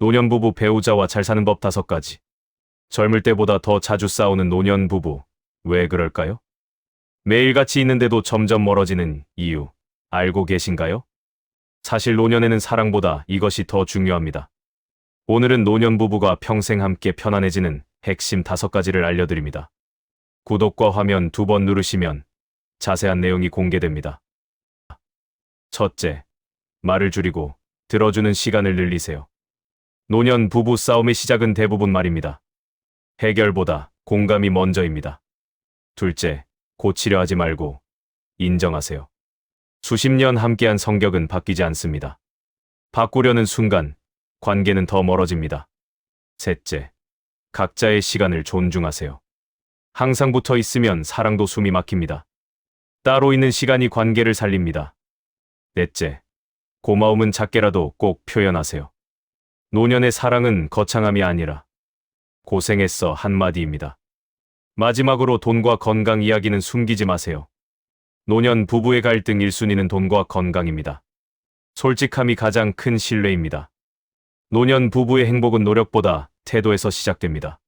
노년 부부 배우자와 잘 사는 법 다섯 가지. 젊을 때보다 더 자주 싸우는 노년 부부. 왜 그럴까요? 매일같이 있는데도 점점 멀어지는 이유. 알고 계신가요? 사실 노년에는 사랑보다 이것이 더 중요합니다. 오늘은 노년 부부가 평생 함께 편안해지는 핵심 다섯 가지를 알려드립니다. 구독과 화면 두 번 누르시면 자세한 내용이 공개됩니다. 첫째, 말을 줄이고 들어주는 시간을 늘리세요. 노년 부부 싸움의 시작은 대부분 말입니다. 해결보다 공감이 먼저입니다. 둘째, 고치려 하지 말고 인정하세요. 수십 년 함께한 성격은 바뀌지 않습니다. 바꾸려는 순간 관계는 더 멀어집니다. 셋째, 각자의 시간을 존중하세요. 항상 붙어 있으면 사랑도 숨이 막힙니다. 따로 있는 시간이 관계를 살립니다. 넷째, 고마움은 작게라도 꼭 표현하세요. 노년의 사랑은 거창함이 아니라 고생했어 한마디입니다. 마지막으로 돈과 건강 이야기는 숨기지 마세요. 노년 부부의 갈등 1순위는 돈과 건강입니다. 솔직함이 가장 큰 신뢰입니다. 노년 부부의 행복은 노력보다 태도에서 시작됩니다.